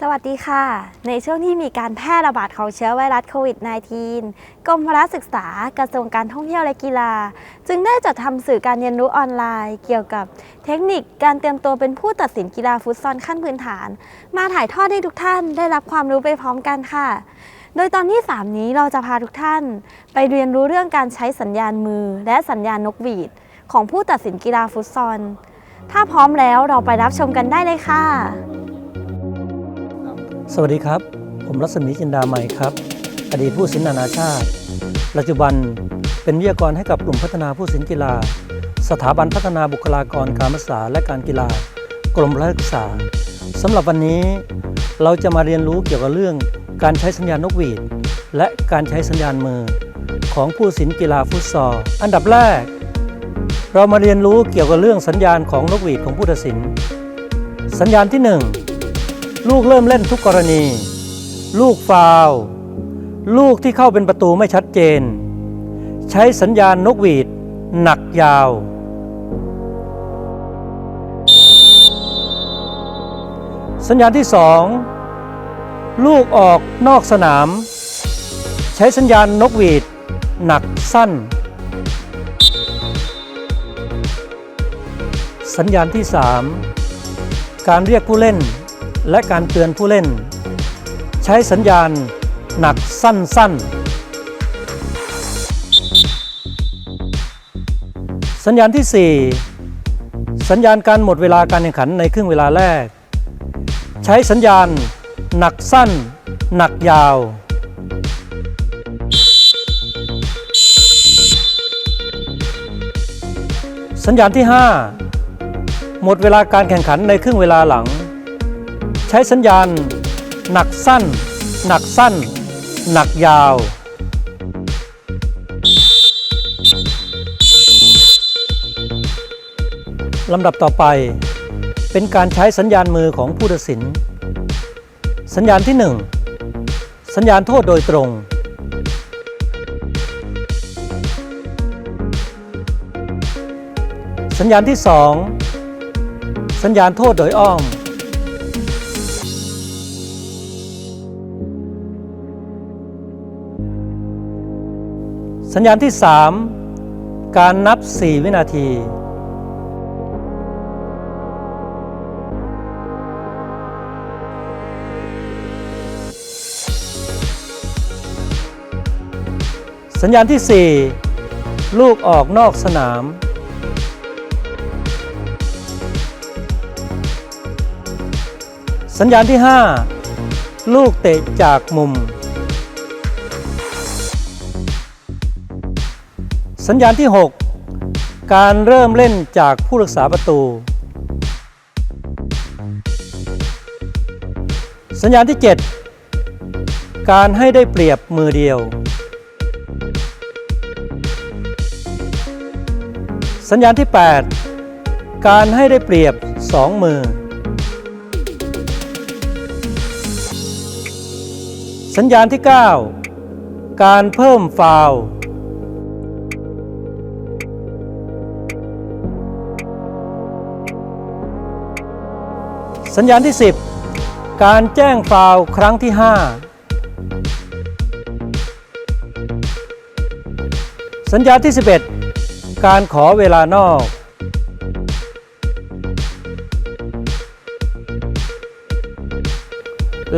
สวัสดีค่ะ ในช่วงที่มีการแพร่ระบาดของเชื้อไวรัสโควิด -19 กรมพละศึกษากระทรวงการท่องเที่ยวและกีฬา จึงได้จัดทำสื่อการเรียนรู้ออนไลน์ เกี่ยวกับเทคนิคการเตรียมตัวเป็นผู้ตัดสินกีฬาฟุตซอลขั้นพื้นฐาน มาถ่ายทอดให้ทุกท่านได้รับความรู้ไปพร้อมกันค่ะ โดยตอนที่ 3 นี้เราจะพาทุกท่าน ไปเรียนรู้เรื่องการใช้สัญญาณมือ และสัญญาณนกหวีด ของผู้ตัดสินกีฬาฟุตซอล ถ้าพร้อมแล้วเราไปรับชมกันได้เลยค่ะ สวัสดีครับ ผมรัศมีจินดาใหม่ครับ อดีตผู้สินนานาชาติ ปัจจุบันเป็นวิทยากรให้กับกลุ่มพัฒนาผู้สินกีฬา สถาบันพัฒนาบุคลากรการศึกษาและการกีฬากรมพละศึกษาสำหรับวันนี้เราจะมาเรียนรู้เกี่ยวกับเรื่องการใช้สัญญาณนกหวีด และการใช้สัญญาณมือ ของผู้สินกีฬาฟุตซอลอันดับแรก เรามาเรียนรู้เกี่ยวกับเรื่องสัญญาณของนกหวีดของผู้ตัดสิน สัญญาณที่หนึ่ง ลูกเริ่มเล่นทุกกรณี ลูกฟาวล์ลูกที่เข้าเป็นประตูไม่ชัดเจน ใช้สัญญาณนกหวีด หนักยาว สัญญาณที่สองลูกออกนอกสนาม ใช้สัญญาณนกหวีด หนักสั้น สัญญาณที่สามการเรียกผู้เล่น และการเตือนผู้เล่น ใช้สัญญาณหนักสั้น ๆ สัญญาณที่ 4 สัญญาณการหมดเวลาการแข่งขันในครึ่งเวลาแรก ใช้สัญญาณหนักสั้น หนักยาวสัญญาณที่ 5 หมดเวลาการแข่งขันในครึ่งเวลาหลัง ใช้สัญญาณ หนักสั้น หนักสั้น หนักยาว ลำดับต่อไป เป็นการใช้สัญญาณมือของผู้ตัดสิน สัญญาณที่ 1 สัญญาณโทษโดยตรงสัญญาณที่ 2 สัญญาณโทษโดยอ้อม สัญญาณที่ 3 การนับ 4 วินาที สัญญาณที่ 4 ลูกออกนอกสนาม สัญญาณที่ 5 ลูกเตะจากมุม สัญญาณที่ 6 การเริ่มเล่นจากผู้รักษาประตู สัญญาณที่ 7 การให้ได้เปรียบมือเดียว สัญญาณที่ 8 การให้ได้เปรียบ 2 มือ สัญญาณที่ 9 การเพิ่มฟาวล์ สัญญาณที่ 10 การแจ้งฟาวครั้งที่ 5 สัญญาณที่ 11 การขอเวลานอก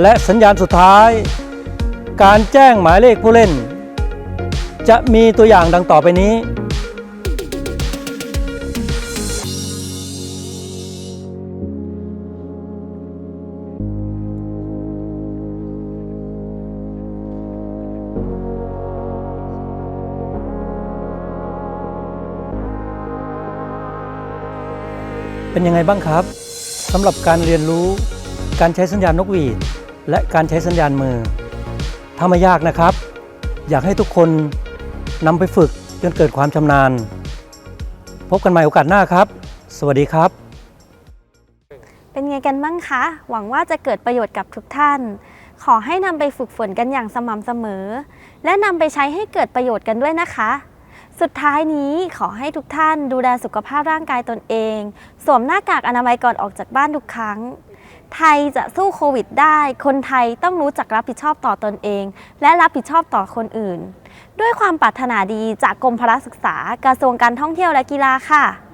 และสัญญาณสุดท้าย การแจ้งหมายเลขผู้เล่น จะมีตัวอย่างดังต่อไปนี้ เป็นยังไงบ้างครับสำหรับการเรียนรู้ การใช้สัญญาณนกหวีด และการใช้สัญญาณมือถ้าไม่ยากนะครับ อยากให้ทุกคนนำไปฝึกจนเกิดความชำนาญ พบกันใหม่โอกาสหน้าครับ สวัสดีครับ เป็นไงกันบ้างคะ หวังว่าจะเกิดประโยชน์กับทุกท่าน ขอให้นำไปฝึกฝนกันอย่างสม่ำเสมอ และนำไปใช้ให้เกิดประโยชน์กันด้วยนะคะ สุดท้ายนี้ขอให้ทุกท่านดูแลสุขภาพร่างกายตนเอง สวมหน้ากากอนามัยก่อนออกจากบ้านทุกครั้ง ไทยจะสู้โควิดได้ คนไทยต้องรู้จักรับผิดชอบต่อตอนเอง และรับผิดชอบต่อคนอื่น ด้วยความปรารถนาดีจากกรมพละศึกษากระทรวงการท่องเที่ยวและกีฬาค่ะ